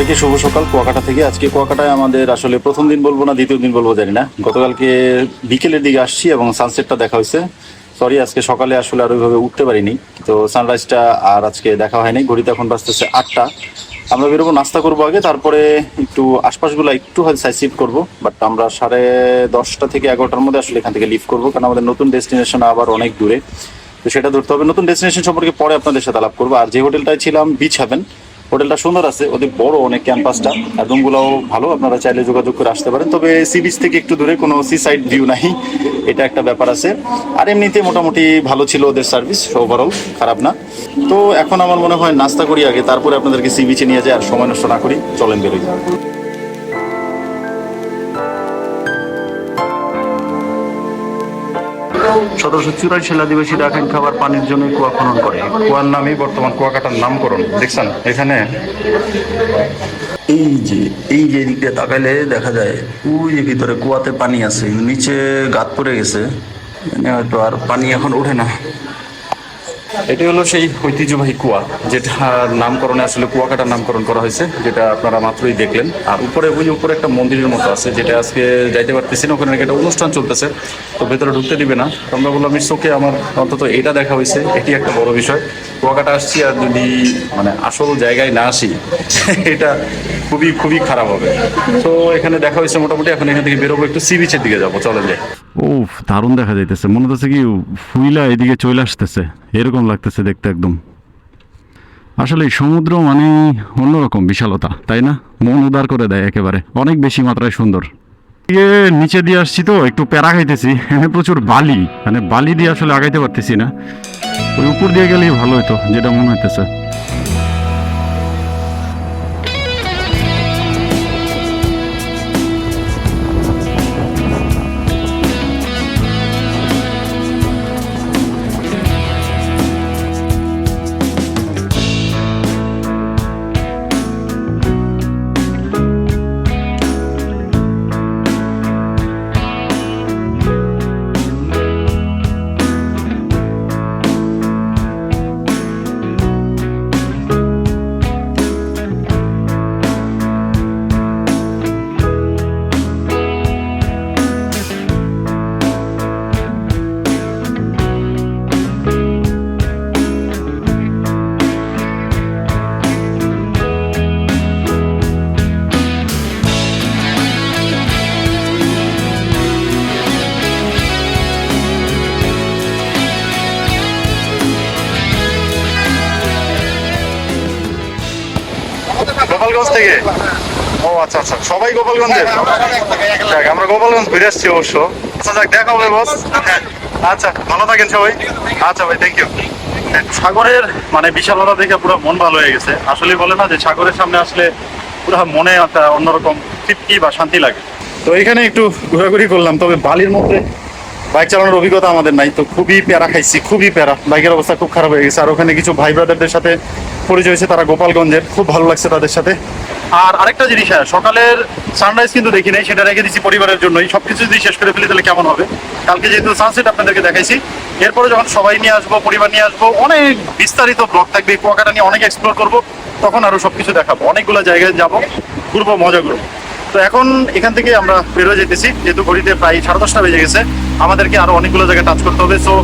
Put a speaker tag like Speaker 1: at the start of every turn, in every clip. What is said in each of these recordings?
Speaker 1: সবাইকে শুভ সকাল। কুয়াকাটা থেকে আজকে কুয়াকাটায় আমাদের আসলে প্রথম দিন বলব না, দ্বিতীয় দিন বলব জানি না। গতকালকে বিকেলের দিকে আসছি এবং সানসেটটা দেখা হয়েছে। সরি আজকে সকালে আসলে আর ওইভাবে উঠতে পারিনি। তো সানরাইজটা আর আজকে দেখা হয়নি। ঘড়িতে এখন বাঁচতেছে আটটা। আমরা বেরোবো, নাস্তা করব আগে, তারপরে একটু আশপাশগুলো একটু হয়তো সাইড করব। বাট আমরা সাড়ে দশটা থেকে এগারোটার মধ্যে আসলে এখান থেকে লিভ করব। কারণ আমাদের নতুন ডেস্টিনেশন আবার অনেক দূরে। তো সেটা ধরতে হবে। নতুন ডেস্টিনেশন সম্পর্কে পরে আপনাদের সাথে আলাপ করব। আর যে হোটেলটায় ছিলাম বিচ হ্যাভেন হোটেলটা সুন্দর আছে, ওদের বড় অনেক ক্যাম্পাসটা, আর রুমগুলোও ভালো, আপনারা চাইলে যোগাযোগ করে আসতে পারেন। তবে সি বিচ থেকে একটু দূরে কোনো সি সাইড ভিউ নাই, এটা একটা ব্যাপার আছে। আর এমনিতে মোটামুটি ভালো ছিল ওদের সার্ভিস ওভারঅল খারাপ না। তো এখন আমার মনে হয় নাস্তা করি আগে, তারপরে আপনাদেরকে সি বিচে নিয়ে যায় আর সময় নষ্ট না করি, চলেন বেরোই। সতেরোশো চুরাশি সালে আদিবাসী রাখাইন খাবার পানির জন্য কুয়া খনন করে। কুয়ার নামই বর্তমান কুয়াকাটার নামকরণ দেখছেন? এখানে এই যে এই যে দিকটা তাকাইলে দেখা যায় ওই যে ভিতরে কুয়াতে পানি আছে নিচে গাত পড়ে গেছে। হয়তো আর পানি এখন ওঠে না। এটি হলো সেই ঐতিহ্যবাহী কুয়া যেটা নামকরণে আসলে কুয়াকাটার নামকরণ করা হয়েছে, যেটা আপনারা মাত্রই দেখলেন। আর উপরে, ওই উপরে একটা মন্দিরের মতো আছে, যেটা আজকে যাইতে পারতেছি না, ওখানে একটা অনুষ্ঠান চলতেছে, তো ভেতরে ঢুকতে দিবে না। আমরা বললাম চোখে আমার অন্তত এটা দেখা হয়েছে, এটি একটা বড় বিষয়। কুয়াকাটা আসছি আর যদি মানে আসল জায়গায় না আসি, এটা খুবই খুবই খারাপ হবে। তো এখানে দেখা হয়েছে মোটামুটি, এখন এখান থেকে বেরোবো একটু সি বিচের দিকে যাব চলে যাই।
Speaker 2: ও দারুণ দেখা যাইতেছে। মনে হচ্ছে কি ফুইলা এদিকে চলে আসতেছে। এরকম লাগতেছে দেখতে একদম। আসলে সমুদ্র মানে অন্যরকম বিশালতা, তাই না? মন উদার করে দেয় একেবারে। অনেক বেশি মাত্রায় সুন্দর। এ নিচে দিয়ে আসছি তো, একটু প্যারা খাইতেছি। এখানে প্রচুর বালি। মানে বালি দিয়ে আসলে আগাইতে পারতেছি না। ওই উপর দিয়ে গেলেই ভালো হতো যেটা মনে হইতেছে।
Speaker 1: গোপালগঞ্জ থেকে? ও আচ্ছা আচ্ছা। সবাই গোপালগঞ্জের? দেখ আমরা গোপালগঞ্জ ঘুরে আসছি অবশ্য। আচ্ছা যাক দেখা হবে বস আচ্ছা ভালো থাকেন সবাই। আচ্ছা ভাই থ্যাংক ইউ সাগরের মানে বিশালতা দেখে পুরো মন ভালো হয়ে গেছে। আসলে বলে না যে সাগরের সামনে আসলে পুরো মনে একটা অন্যরকম তৃপ্তি বা শান্তি লাগে। তো এখানে একটু ঘোরাঘুরি করলাম তবে বালির মধ্যে বাইক চালানোর অভিজ্ঞতা আমাদের নাই, তো খুবই প্যারা খাইছি, খুবই প্যারা। বাইকের অবস্থা খুব খারাপ হয়ে গেছে। আর ওখানে কিছু ভাই ব্রাদারদের সাথে পরিচয় হয়েছে, তারা গোপালগঞ্জের। খুব ভালো লাগছে তাদের সাথে। আর আরেকটা জিনিস হ্যাঁ সকালের সানরাইজ কিন্তু দেখি নাই, সেটা রেখে দিচ্ছি পরিবারের জন্যই। সবকিছু যদি শেষ করে ফেলি, তাহলে কেমন হবে? কালকে যেহেতু সানসেট আপনাদেরকে দেখাইছি। এরপরে যখন সবাই নিয়ে আসব, পরিবার নিয়ে আসব, অনেক বিস্তারিত ব্লগ থাকবে কুয়াকাটা নিয়ে অনেক এক্সপ্লোর করব, তখন আরও সবকিছু দেখাবো। অনেকগুলো জায়গায় যাব, ঘুরবো, মজা করব। তো এখন এখান থেকে আমরা বেরোয় যেতেছি, যেহেতু ঘড়িতে প্রায় সাড়ে দশটা বেজে গেছে। আমাদেরকে আরও অনেকগুলো জায়গায় টাচ করতে হবে। সো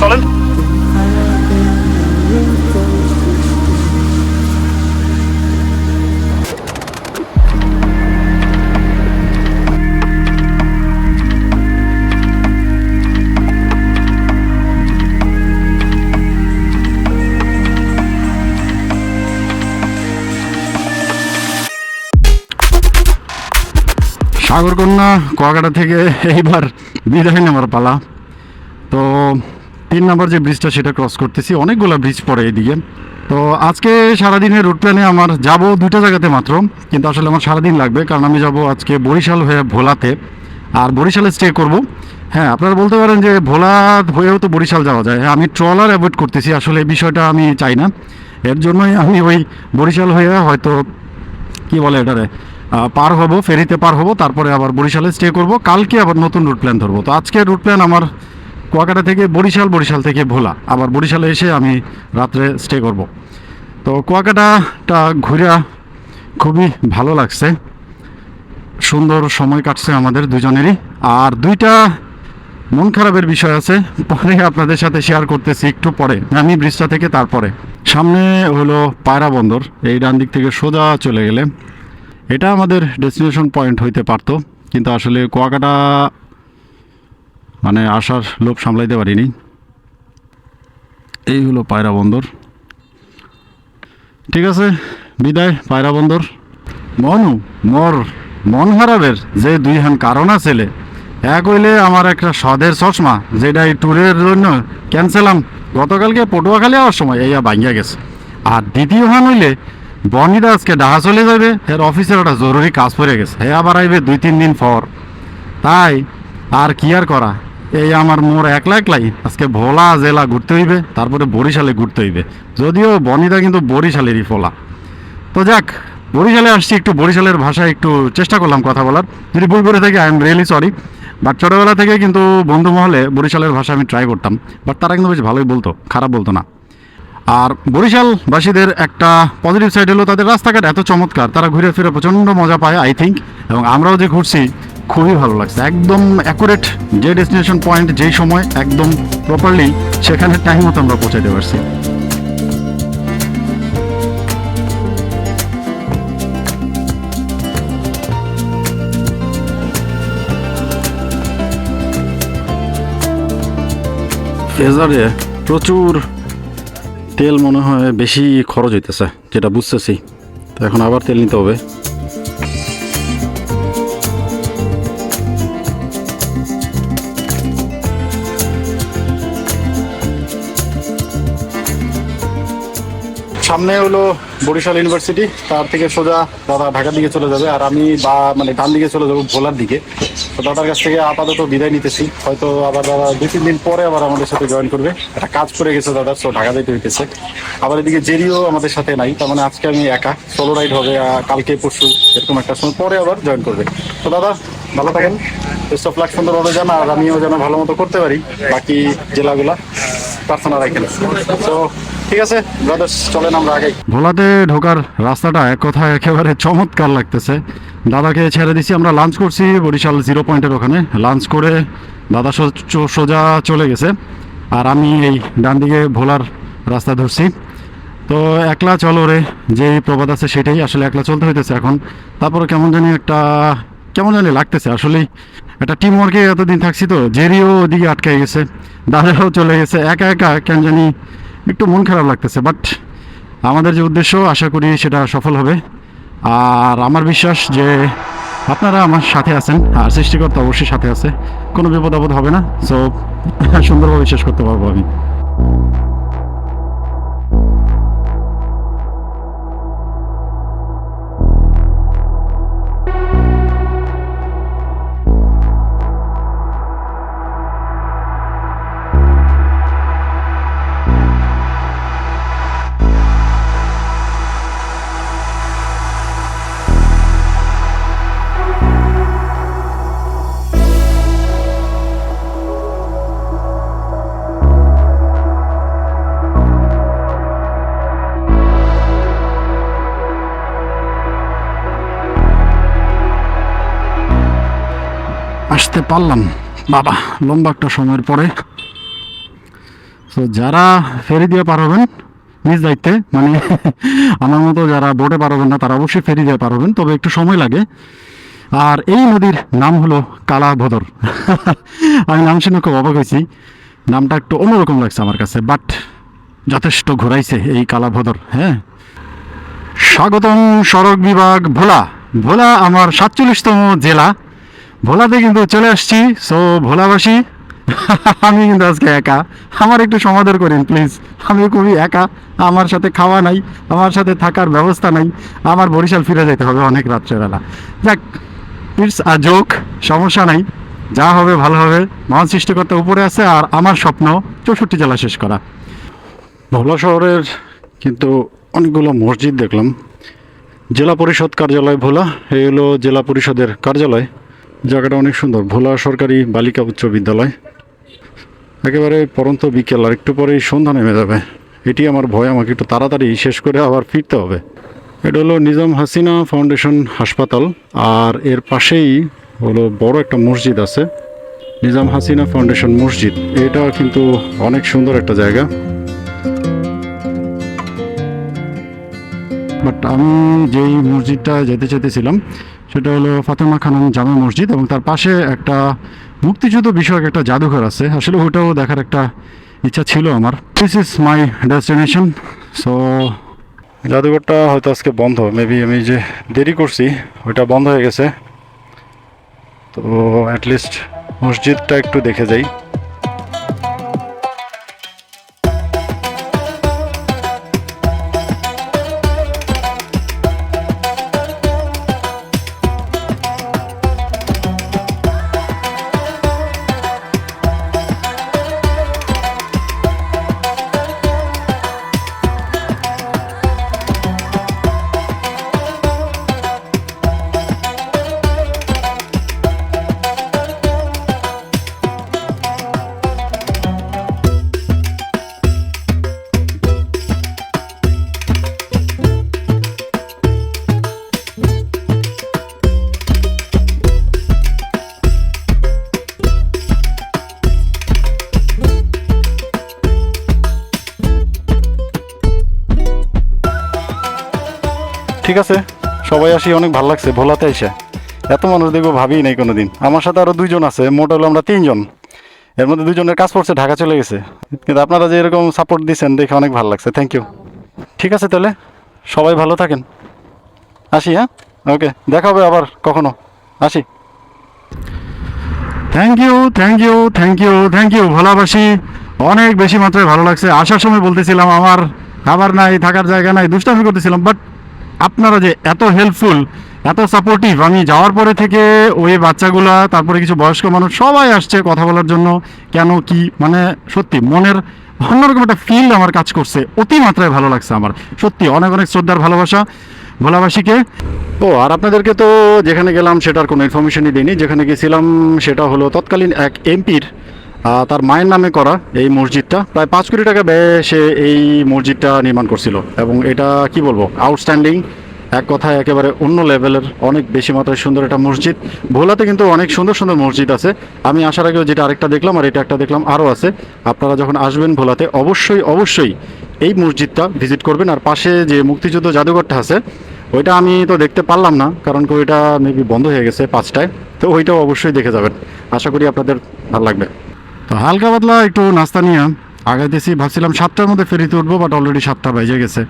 Speaker 1: চলেন।
Speaker 2: সাগরকন্যা কুয়াকাটা থেকে এইবার বিদায় নেওয়ার পালা। তো তিন নম্বর যে ব্রিজটা সেটা ক্রস করতেছি, অনেকগুলো ব্রিজ পড়ে এইদিকে তো আজকে সারাদিনের রুট প্ল্যানে আমার যাব দুটো জায়গাতে মাত্র, কিন্তু আসলে আমার সারাদিন লাগবে, কারণ আমি যাব আজকে বরিশাল হয়ে ভোলাতে। আর বরিশালে স্টে করব। হ্যাঁ আপনারা বলতে পারেন যে ভোলা হয়েও তো বরিশাল যাওয়া যায়। হ্যাঁ আমি ট্রলার অ্যাভয়েড করতেছি, আসলে এই বিষয়টা আমি চাই না। এর জন্যই আমি ওই বরিশাল হয়ে হয়তো কি বলে এটারে পার হব, ফেরিতে পার হব, তারপরে আবার বরিশালে স্টে করব। কালকে আবার নতুন রুট প্ল্যান ধরবো। তো আজকে রুট প্ল্যান আমার কুয়াকাটা থেকে বরিশাল বরিশাল থেকে ভোলা। আবার বরিশালে এসে আমি রাত্রে স্টে করব। তো কুয়াকাটাটা ঘুরা খুবই ভালো লাগছে। সুন্দর সময় কাটছে আমাদের দুজনেরই। আর দুইটা মন খারাপের বিষয় আছে, পরে আপনাদের সাথে শেয়ার করতেছি একটু পরে। আমি ব্রিজটা থেকে তারপরে। সামনে হলো পায়রা বন্দর, এই ডান দিক থেকে সোজা চলে গেলে এটা আমাদের ডেস্টিনেশন পয়েন্ট হইতে পারতো, কিন্তু আসলে কুয়াকাটা মানে আসার লোভ সামলাইতে পারিনি। এই হলো পায়রা বন্দর। ঠিক আছে, বিদায়, পায়রা বন্দর। মনু, মর মন হারাবের যে দুই হান কারণ ছেলে এক হইলে আমার একটা সদের চশমা, যেটা এই ট্যুরের জন্য ক্যান্সেলাম গতকালকে পটুয়াখালী যাওয়ার সময় এইয়া ভাঙিয়া গেছে। আর দ্বিতীয় হান হইলে বনিদা আজকে ডাহা চলে যাবে। এর অফিসের একটা জরুরি কাজ পড়ে গেছে। হে আবার আইবে দুই, তিন দিন পর। তাই আর কি আর করা? এই আমার মোর একলা একলাই। আজকে ভোলা জেলা ঘুরতে হইবে, তারপরে বরিশালে ঘুরতে হইবে। যদিও বনিদা কিন্তু বরিশালেরই ফোলা। তো যাক, বরিশালে আসছি একটু, বরিশালের ভাষায় একটু চেষ্টা করলাম কথা বলার। যদি ভুল করে থাকি I am really sorry but ছোটোবেলা থেকে কিন্তু বন্ধু মহলে বরিশালের ভাষা আমি ট্রাই করতাম। বাট তারা কিন্তু বেশ ভালোই বলতো, খারাপ বলতো না। আর বরিশালবাসীদের একটা পজিটিভ সাইড হলো তাদের রাস্তাঘাট এত চমৎকার, তারা ঘুরে ফিরে প্রচণ্ড মজা পায় আই থিঙ্ক এবং আমরাও যে ঘুরছি, খুবই ভালো লাগছে। একদম অ্যাকুরেট যে ডেস্টিনেশন পয়েন্ট যেই সময়, একদম প্রপারলি সেখানে টাইম মতো আমরা পৌঁছাতে পারছি। প্রচুর তেল মনে হয় বেশি খরচ হইতেছে যেটা বুঝতেছি। তো এখন আবার তেল নিতে হবে। সামনে হলো বরিশাল ইউনিভার্সিটি, তার থেকে সোজা দাদা ঢাকার দিকে চলে যাবে আর আমি বা মানে ডান দিকে চলে যাব ভোলার দিকে। তো দাদার কাছ থেকে আপাতত বিদায় নিতেছি। হয়তো আবার দাদা দুই, তিন দিন পরে আবার আমাদের সাথে জয়েন করবে। একটা কাজ করে গেছে দাদা, তো ঢাকা যেতে হইতেছে। আবার এদিকে জেরিও আমাদের সাথে নাই, তার মানে আজকে আমি একা। সোলো রাইড হবে কালকে পরশু এরকম একটা সময় পরে আবার জয়েন করবে। তো দাদা, ভালো থাকেন। বেস্ট অফ লাক সুন্দরভাবে যান আর আমিও যেন ভালো মতো করতে পারি। বাকি জেলাগুলা প্রার্থনা রাখেন। তো ঠিক আছে ব্রাদার্স চলেন আমরা আগে। ভোলাতে ঢোকার রাস্তাটা এক কথায় একেবারে চমৎকার লাগতেছে। দাদাকে ছেড়ে দিছি, আমরা লাঞ্চ করছি, বরিশাল জিরো পয়েন্টের ওখানে। লাঞ্চ করে দাদা সোজা চলে গেছে, আর আমি এই ডান দিকে ভোলার রাস্তা ধরছি। তো একলা চলো রে যে প্রবাদ আছে সেটাই। আসলে একলা চলতে হইতেছে এখন। তারপরে কেমন জানি একটা কেমন জানি লাগতেছে। আসলেই একটা টিম ওয়ার্কে এতদিন থাকছি তো, জেরিও ওদিকে আটকে গেছে, দাদাও চলে গেছে, একা একা কেন জানি একটু মন খারাপ লাগতেছে বাট আমাদের যে উদ্দেশ্য, আশা করি সেটা সফল হবে। আর আমার বিশ্বাস যে আপনারা আমার সাথে আছেন, আর সৃষ্টিকর্তা অবশ্যই সাথে আছে, কোনো বিপদ আপদ হবে না। সো সুন্দরভাবে বিশ্বাস করতে পারব আমি। আসতে পারলাম। বাবা, লম্বা একটা সময়ের পরে। তো যারা ফেরি দিয়ে পার হবেন, নিজ দায়িত্বে মানে আমার মতো যারা বোটে পার হবেন না, তারা অবশ্যই ফেরি দিয়ে পার হবেন, তবে একটু সময় লাগে। আর এই নদীর নাম হলো কালাভদর। আমি নাম শুনে খুব অবাক হয়েছি। নামটা একটু অন্যরকম লাগছে আমার কাছে বাট যথেষ্ট ঘোরাইছে এই কালাভদর হ্যাঁ? স্বাগতম সড়ক বিভাগ ভোলা। ভোলা, আমার সাতচল্লিশতম জেলা। ভোলাতে কিন্তু চলে আসছি। সো ভোলাবাসী, আমি কিন্তু আজকে একা। আমার একটু সমাদর করেন প্লিজ আমি খুবই একা। আমার সাথে খাওয়া নাই, আমার সাথে থাকার ব্যবস্থা নাই। আমার বরিশাল ফিরে যেতে হবে অনেক রাত্রেবেলা। যাক ইটস আ জোক সমস্যা নাই। যা হবে, ভালো হবে। মহান সৃষ্টিকর্তা উপরে আছে আর আমার স্বপ্ন চৌষট্টি জেলা শেষ করা। ভোলা শহরের কিন্তু অনেকগুলো মসজিদ দেখলাম। জেলা পরিষদ কার্যালয় ভোলা, এই হলো জেলা পরিষদের কার্যালয়। জায়গাটা অনেক সুন্দর। ভোলা সরকারি বালিকা উচ্চ বিদ্যালয়। একেবারে পরন্ত বিকেল, আর একটু পরেই সন্ধ্যা নেমে যাবে। এটি আমার ভয়, আমাকে একটু তাড়াতাড়ি শেষ করে আবার ফিরতে হবে। এটা হলো নিজাম হাসিনা ফাউন্ডেশন হাসপাতাল, আর এর পাশেই হলো বড় একটা মসজিদ আছে, নিজাম হাসিনা ফাউন্ডেশন মসজিদ। এটা কিন্তু অনেক সুন্দর একটা জায়গা। বাট আমি যেই মসজিদটা যেতে চাইতেছিলাম সেটা হলো ফাতেমা খানম জামে মসজিদ এবং তার পাশে একটা মুক্তিযুদ্ধ বিষয়ক একটা জাদুঘর আছে। আসলে ওটাও দেখার একটা ইচ্ছা ছিল আমার। This is my destination so জাদুঘরটা হয়তো আজকে বন্ধ। মেবি আমি যে দেরি করছি, ওইটা বন্ধ হয়ে গেছে। তো অ্যাটলিস্ট মসজিদটা একটু দেখে যাই। ঠিক আছে? সবাই আসি, অনেক ভালো লাগছে, ভোলাতে এসে এত মানুষ দেখব ভাবি নাই কোনো দিন আমার সাথে আরও দুইজন আছে, মোট হলো আমরা তিনজন। এর মধ্যে দুজনের কাজ পড়ছে, ঢাকা চলে গেছে। কিন্তু আপনারা যে এরকম সাপোর্ট দিচ্ছেন দেখে অনেক ভালো লাগছে। থ্যাংক ইউ ঠিক আছে তাহলে? সবাই ভালো থাকেন। আসি হ্যাঁ? ওকে দেখা হবে আবার কখনো। আসি। Thank you thank you thank you thank you ভোলাবাসী। অনেক বেশি মাত্রায় ভালো লাগছে। আসার সময় বলতেছিলাম, আমার খাবার নাই, থাকার জায়গা নাই, দুষ্টামি করতেছিলাম বাট আপনারা যে এত হেল্পফুল এত সাপোর্টিভ আমি যাওয়ার পরে থেকে ওই বাচ্চাগুলা, তারপরে কিছু বয়স্ক মানুষ সবাই আসছে কথা বলার জন্য, কেন, কি মানে সত্যি মনের অন্যরকম একটা ফিল আমার কাজ করছে, অতি মাত্রায় ভালো লাগছে আমার, সত্যি অনেক অনেক শ্রদ্ধার ভালোবাসা ভোলাবাসীকে। ও, আর আপনাদেরকে তো যেখানে গেলাম সেটার কোনো ইনফরমেশনই দিইনি, যেখানে গেছিলাম সেটা হলো তৎকালীন এক এমপির তার মায়ের নামে করা এই মসজিদটা। প্রায় পাঁচ কোটি টাকা ব্যয়ে সে এই মসজিদটা নির্মাণ করছিল। এবং এটা কি বলব? আউটস্ট্যান্ডিং এক কথায় একেবারে অন্য লেভেলের, অনেক বেশি মাত্রায় সুন্দর একটা মসজিদ। ভোলাতে কিন্তু অনেক সুন্দর সুন্দর মসজিদ আছে। আমি আসার আগেও যেটা আরেকটা দেখলাম, আর এটা একটা দেখলাম আরও আছে। আপনারা যখন আসবেন ভোলাতে, অবশ্যই অবশ্যই এই মসজিদটা ভিজিট করবেন। আর পাশে যে মুক্তিযুদ্ধ জাদুঘরটা আছে, ওইটা আমি তো দেখতে পারলাম না, কারণ কি ওইটা মেবি বন্ধ হয়ে গেছে পাঁচটায়। তো ওইটাও অবশ্যই দেখে যাবেন। আশা করি আপনাদের ভালো লাগবে। তো হালকা পাতলা একটু নাস্তা নিয়ে আগাইতেছি, ভাবছিলাম সাতটার মধ্যে ফেরিতে উঠবো বাট অলরেডি সাতটা বেজে গেছে।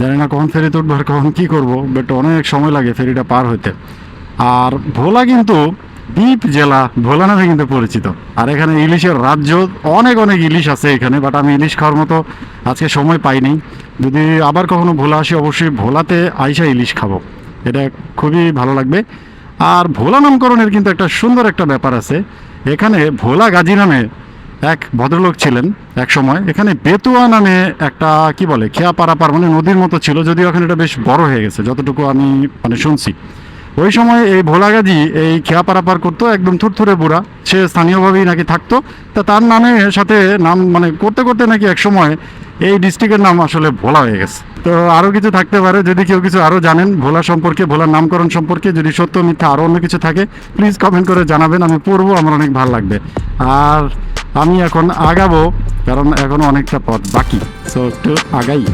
Speaker 2: জানি না কখন ফেরিতে উঠবো আর কখন কী করব বাট অনেক সময় লাগে ফেরিটা পার হইতে। আর ভোলা কিন্তু দ্বীপ জেলা, ভোলা নামে কিন্তু পরিচিত। আর এখানে ইলিশের রাজ্য, অনেক অনেক ইলিশ আছে এখানে বাট আমি ইলিশ খাওয়ার মতো আজকে সময় পাইনি। যদি আবার কখনো ভোলা আসি, অবশ্যই ভোলাতে আইসা ইলিশ খাব। এটা খুবই ভালো লাগবে। আর ভোলা নামকরণের কিন্তু একটা সুন্দর একটা ব্যাপার আছে। এখানে ভোলা গাজী নামে এক ভদ্রলোক ছিলেন এক সময়। এখানে বেতুয়া নামে একটা, কি বলে খেয়া পারাপার মানে নদীর মতো ছিল, যদিও এখন এটা বেশ বড় হয়ে গেছে, যতটুকু আমি মানে শুনছি। ওই সময় এই ভোলাগাজি এই খেয়া পারাপার করতো, একদম থুরথুরে বুড়া। সে স্থানীয়ভাবেই নাকি থাকতো। তা তার নামে সাথে নাম মানে করতে করতে নাকি এক সময় এই ডিস্ট্রিক্টের নাম আসলে ভোলা হয়ে গেছে। তো আরও কিছু থাকতে পারে, যদি কেউ কিছু আরও জানেন, ভোলা সম্পর্কে, ভোলার নামকরণ সম্পর্কে, যদি সত্য, মিথ্যা আরও অন্য কিছু থাকে প্লিজ কমেন্ট করে জানাবেন, আমি পড়ব, আমার অনেক ভালো লাগবে। আর আমি এখন আগাবো, কারণ এখনও অনেকটা পথ বাকি। সো একটু আগাই।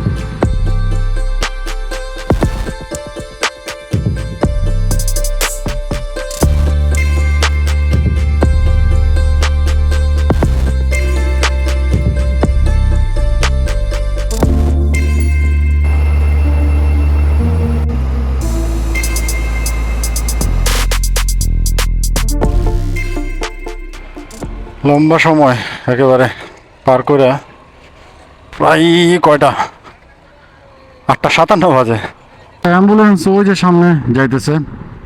Speaker 2: লম্বা সময় একেবারে পার করে প্রায় কয়টা? আটটা, সাতান্ন বাজে। অ্যাম্বুলেন্স ওই যে সামনে যাইতেছে,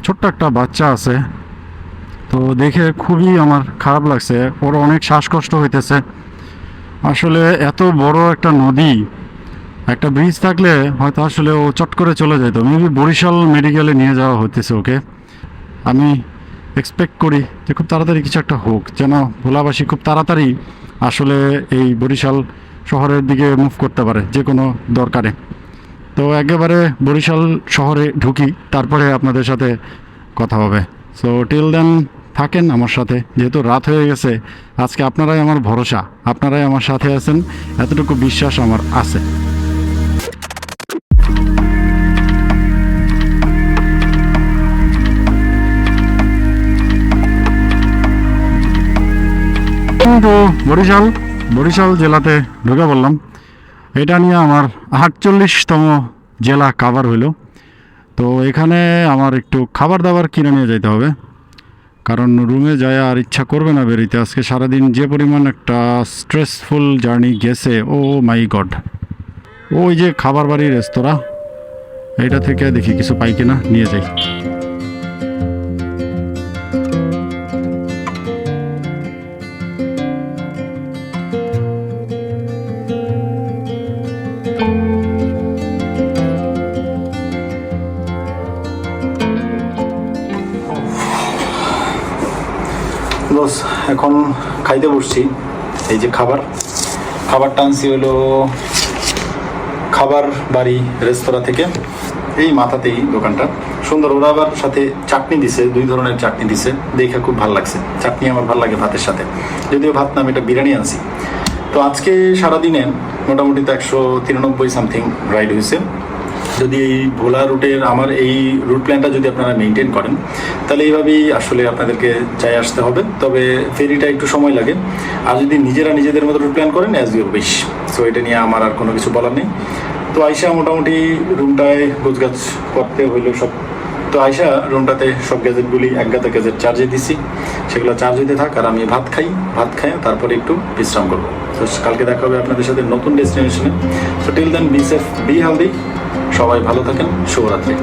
Speaker 2: ছোট্ট একটা বাচ্চা আছে। তো দেখে খুবই আমার খারাপ লাগছে। ওর অনেক শ্বাসকষ্ট হইতেছে। আসলে এত বড় একটা নদী, একটা ব্রিজ থাকলে হয়তো আসলে ও চট করে চলে যেত মেবি বরিশাল মেডিকেলে নিয়ে যাওয়া হইতেছে ওকে। আমি এক্সপেক্ট করি যে খুব তাড়াতাড়ি কিছু একটা হোক। যেন ভোলাবাসী খুব তাড়াতাড়ি আসলে এই বরিশাল শহরের দিকে মুভ করতে পারে, যে কোনো দরকারে। তো একেবারে বরিশাল শহরে ঢুকি, তারপরে আপনাদের সাথে কথা হবে। সো টিল দেন থাকেন আমার সাথে। যেহেতু রাত হয়ে গেছে, আজকে আপনারাই আমার ভরসা, আপনারাই আমার সাথে আছেন, এতটুকু বিশ্বাস আমার আছে। তো বরিশাল বরিশাল জেলাতে ঢুকে বললাম এটা নিয়ে আমার আটচল্লিশতম জেলা কাভার হইল। তো এখানে আমার একটু খাবার দাবার কিনে নিয়ে যেতে হবে। কারণ রুমে যায় আর ইচ্ছা করবে না বেরিতে আজকে সারাদিন যে পরিমাণ একটা স্ট্রেসফুল জার্নি গেছে, ও মাই গড ওই যে খাবার বাড়ি রেস্তোরাঁ এইটা থেকে দেখি কিছু পাই কিনা, নিয়ে যাই। বসছি এই যে খাবার। খাবারটা আনছি হলো খাবার বাড়ি রেস্তোরাঁ থেকে। এই মাথাতেই দোকানটা। সুন্দর, ওরা আবার সাথে চাটনি দিছে, দুই ধরনের চাটনি দিছে। দেখে খুব ভালো লাগছে। চাটনি আমার ভালো লাগে ভাতের সাথে। যদিও ভাত না, আমি এটা বিরিয়ানি আনছি। তো আজকে সারাদিনে মোটামুটি তো একশো তিরানব্বই সামথিং রাইড হয়েছে। যদি এই ভোলা রুটের আমার এই রুট প্ল্যানটা যদি আপনারা মেনটেন করেন, তাহলে এইভাবেই আসলে আপনাদেরকে চাই আসতে হবে। তবে ফেরিটা একটু সময় লাগে। আর যদি নিজেরা নিজেদের মতো রুট প্ল্যান করেন অ্যাজ ইউর উইশ সো এটা নিয়ে আমার আর কোনো কিছু বলার নেই। তো আইসা মোটামুটি রুমটায় গোছগাছ করতে হইল সব। তো আইসা রুমটাতে সব গ্যাজেটগুলি এক গাতে গ্যাজেট চার্জে দিছি। সেগুলো চার্জ হইতে থাক আর আমি ভাত খাই। ভাত খাই, তারপরে একটু বিশ্রাম করব। তো কালকে দেখা হবে আপনাদের সাথে নতুন ডেস্টিনেশনে so till then be safe be healthy সবাই ভালো থাকেন শুভরাত্রি।